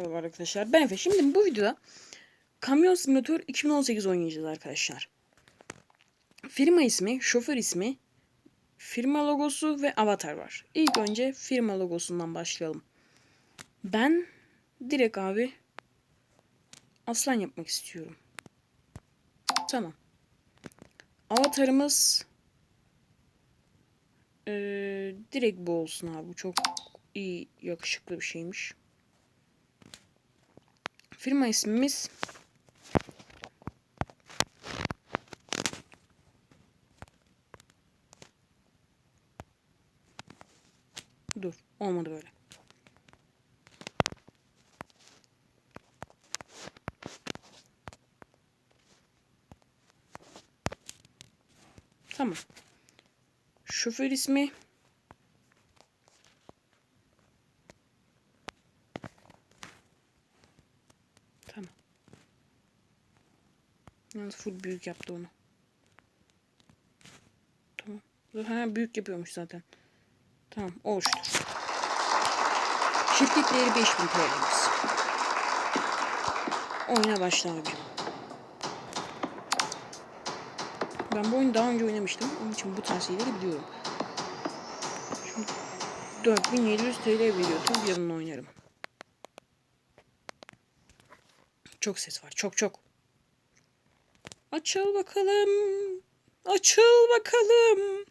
Merhaba arkadaşlar ben Efe. Şimdi bu videoda Kamyon Simulator 2018 oynayacağız arkadaşlar. Firma ismi, şoför ismi, firma logosu ve avatar var. İlk önce firma logosundan başlayalım. Ben direkt abi aslan yapmak istiyorum. Tamam. Avatarımız eee, direkt bu olsun abi. Bu çok iyi, yakışıklı bir şeymiş. Firma ismimiz Dur, olmadı böyle. Tamam. Şoför ismi Tamam. Yalnız full büyük yaptı onu. Tamam. Ha, büyük yapıyormuş zaten. Tamam oluştur. Şirket değeri 5000 TL'miz. Oyuna başla abicim. Ben bu oyunu daha önce oynamıştım. Onun için bu tavsiyeleri biliyorum. Şimdi 4700 TL veriyor. Tabii yarın oynarım. Çok ses var. Çok çok. Açıl bakalım. Açıl bakalım.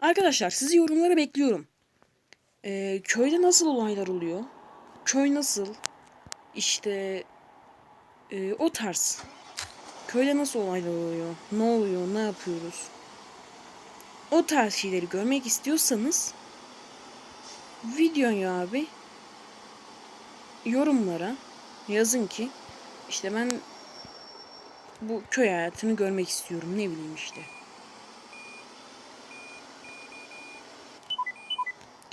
Arkadaşlar sizi yorumlara bekliyorum. Ee, köyde nasıl olaylar oluyor? Köy nasıl? İşte e, o tarz. Köyde nasıl olaylar oluyor? Ne oluyor? Ne yapıyoruz? O tarz şeyleri görmek istiyorsanız videoyu abi yorumlara yazın ki işte ben bu köy hayatını görmek istiyorum. Ne bileyim işte.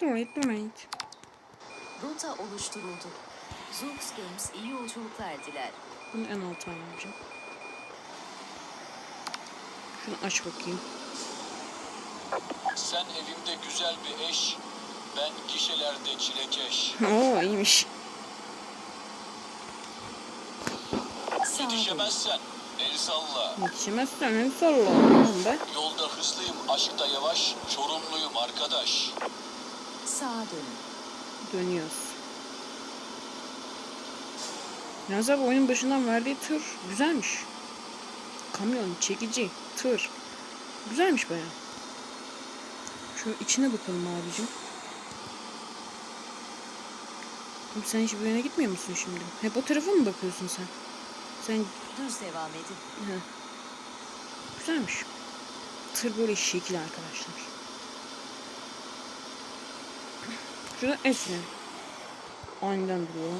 Evet, evet. Rota oluşturuldu. Zoox Games iyi yolculuklar diler. Bunu en alta alacağım. Şunu aç bakayım. Sen evimde güzel bir eş, ben gişelerde çilekeş. Oo iyiymiş. Yetişemezsen salla. Yetişemezsen en salla. Oğlum be. Yolda hızlıyım, aşkta yavaş, çorumluyum arkadaş. Sağa dönün. Dönüyoruz. Yalnız abi oyunun başından verdiği tır güzelmiş. Kamyon, çekici, tır. Güzelmiş baya. Şöyle içine bakalım abicim. Oğlum sen hiç bir yöne gitmiyor musun şimdi? Hep o tarafa mı bakıyorsun sen? Sen Düz devam edin. Hı. Güzelmiş. Tır böyle şekil arkadaşlar. Şurada esne. Aniden duruyor.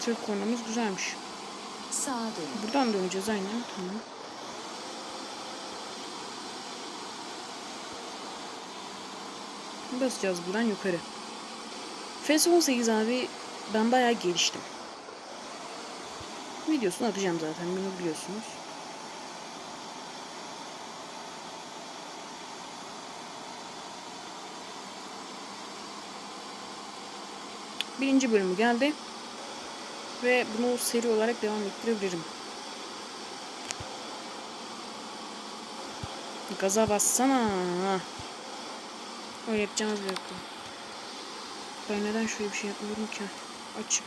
Tır kornamız güzelmiş. Sağa dönün. Buradan döneceğiz aynen. Tamam. Basacağız buradan yukarı. FS 18 abi ben bayağı geliştim. Videosunu atacağım zaten bunu biliyorsunuz. Birinci bölümü geldi. Ve bunu seri olarak devam ettirebilirim. Gaza bassana. Öyle yapacağımız bir yoktu. Ben neden şöyle bir şey yapmıyorum ki? Aç.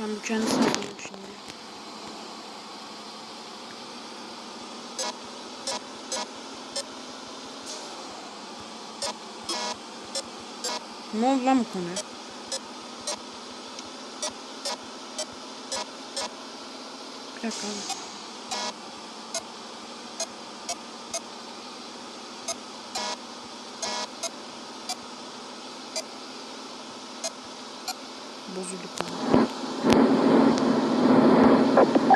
Ben bu kendisi yapıyorum şimdi. Ne oldu lan bu konuya? Bir dakika abi. Bozulduk.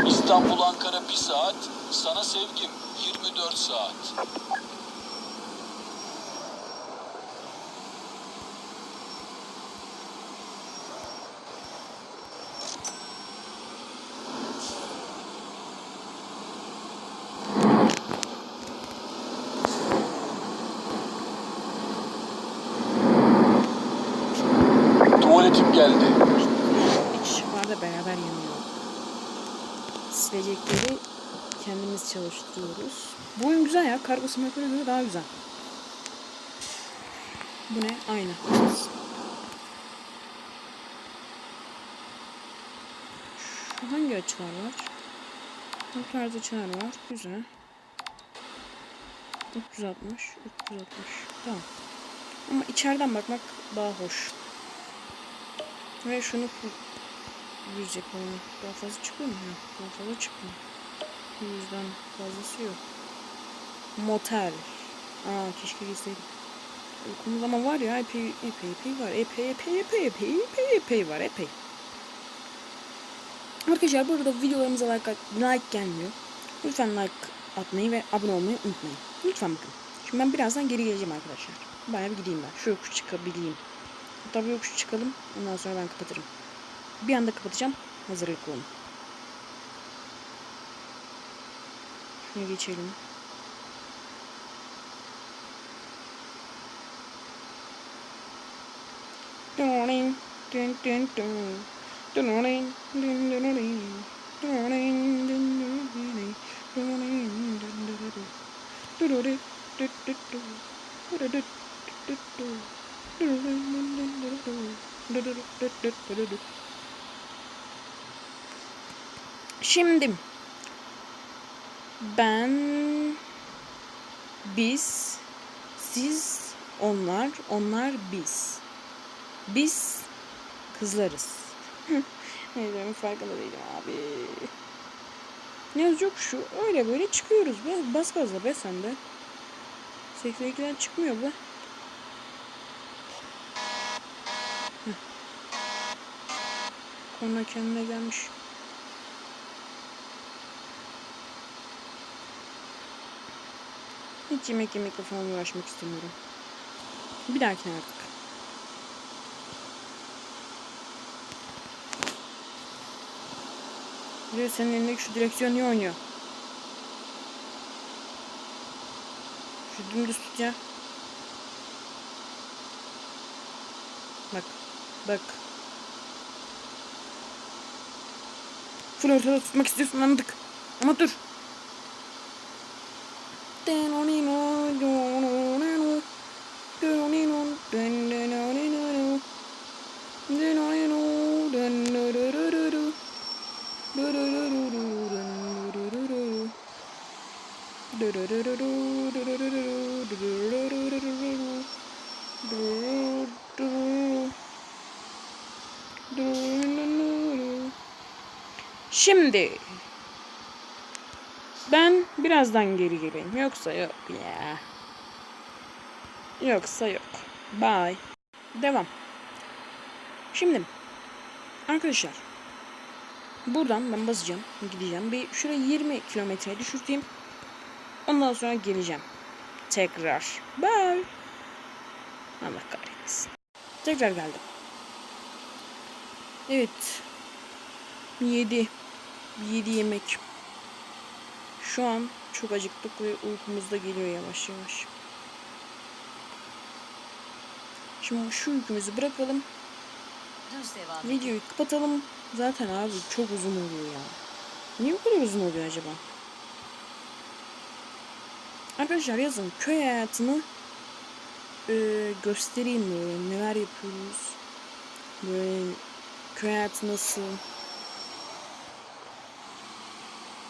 İstanbul Ankara bir saat, sana sevgim 24 saat. Kendimiz çalıştırıyoruz. Bu oyun güzel ya. Kargo simülatörü göre daha güzel. Bu ne? Aynı. Şu hangi açılar var? Bu tarz açılar var. Güzel. 360, 360. Tamam. Ama içeriden bakmak daha hoş. Ve şunu yüz yapalım. Daha fazla çıkıyor mu? Daha fazla çıkmıyor. Yüzden fazlası yok. Motel. Aa keşke gitseydik. Uykumuz ama var ya epey epey epey var. Epey epey epey epey epey epey var epey. Arkadaşlar burada videolarımıza like, like gelmiyor. Lütfen like atmayı ve abone olmayı unutmayın. Lütfen bakın. Şimdi ben birazdan geri geleceğim arkadaşlar. Bayağı bir gideyim ben. Şu yokuş çıkabileyim. Hatta bu yokuş çıkalım. Ondan sonra ben kapatırım. Bir anda kapatacağım. Hazırlıklı olun. Şuna geçelim. Dun dun dun dun. Dun dun dun dun dun dun. Dun dun dun dun dun. Dun dun dun dun dun. Du du du du du du. Du du du du du. Du du du du du du. Du du du du du du du. Şimdi ben biz siz onlar onlar biz biz kızlarız. Neyse farkında değilim abi. Ne ki şu? Öyle böyle çıkıyoruz be. Bas gaza be sen de. 82'den çıkmıyor be. Konu kendine gelmiş. Hiç yemek yemekle falan uğraşmak istemiyorum. Bir dahakine artık. De senin elindeki şu direksiyon niye oynuyor? Şu dümdüz tut ya. Bak. Bak. Full ortada tutmak istiyorsun anladık. Ama dur. Şimdi ben birazdan geri geleyim. Yoksa yok ya. Yoksa yok. Bye. Devam. Şimdi arkadaşlar buradan ben basacağım. Gideceğim. Bir şuraya 20 kilometreye düşürteyim. Ondan sonra geleceğim. Tekrar. Bye. Allah kahretsin. Tekrar geldim. Evet. 7. 7 yemek. Şu an çok acıktık ve uykumuz da geliyor yavaş yavaş. Şimdi şu yükümüzü bırakalım. Videoyu kapatalım. Zaten abi çok uzun oluyor ya. Niye bu kadar uzun oluyor acaba? Arkadaşlar yazın köy hayatını e, göstereyim böyle neler yapıyoruz. Böyle köy hayatı nasıl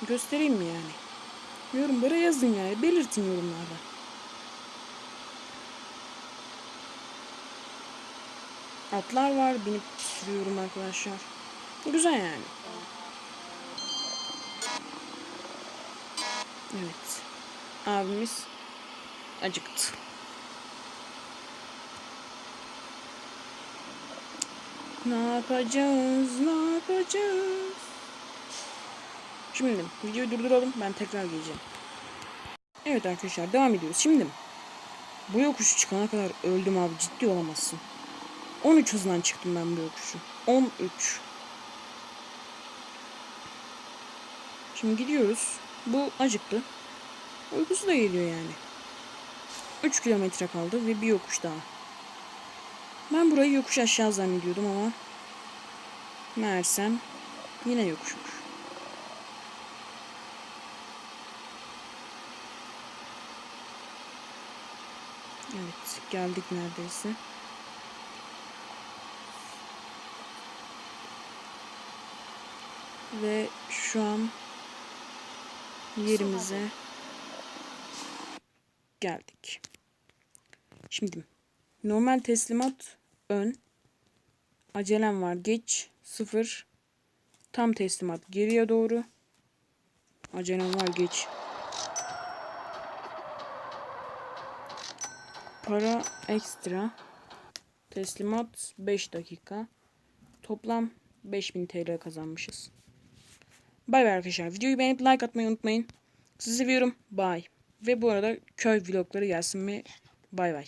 göstereyim mi yani? Yorumlara yazın yani belirtin yorumlarda. Atlar var binip sürüyorum arkadaşlar. Güzel yani. Evet. Abimiz acıktı. Ne yapacağız? Ne yapacağız? Şimdi videoyu durduralım. Ben tekrar geleceğim. Evet arkadaşlar devam ediyoruz. Şimdi bu yokuşu çıkana kadar öldüm abi. Ciddi olamazsın. 13 hızından çıktım ben bu yokuşu. 13. Şimdi gidiyoruz. Bu acıktı. Uykusu da geliyor yani. 3 kilometre kaldı ve bir yokuş daha. Ben burayı yokuş aşağı zannediyordum ama meğersem yine yokuşmuş. Evet geldik neredeyse. Ve şu an yerimize geldik. Şimdi normal teslimat ön. Acelem var geç sıfır. Tam teslimat geriye doğru. Acelem var geç. Para ekstra. Teslimat 5 dakika. Toplam 5000 TL kazanmışız. Bay bay arkadaşlar. Videoyu beğenip like atmayı unutmayın. Sizi seviyorum. Bye. Ve bu arada köy vlogları gelsin mi? Bay bay.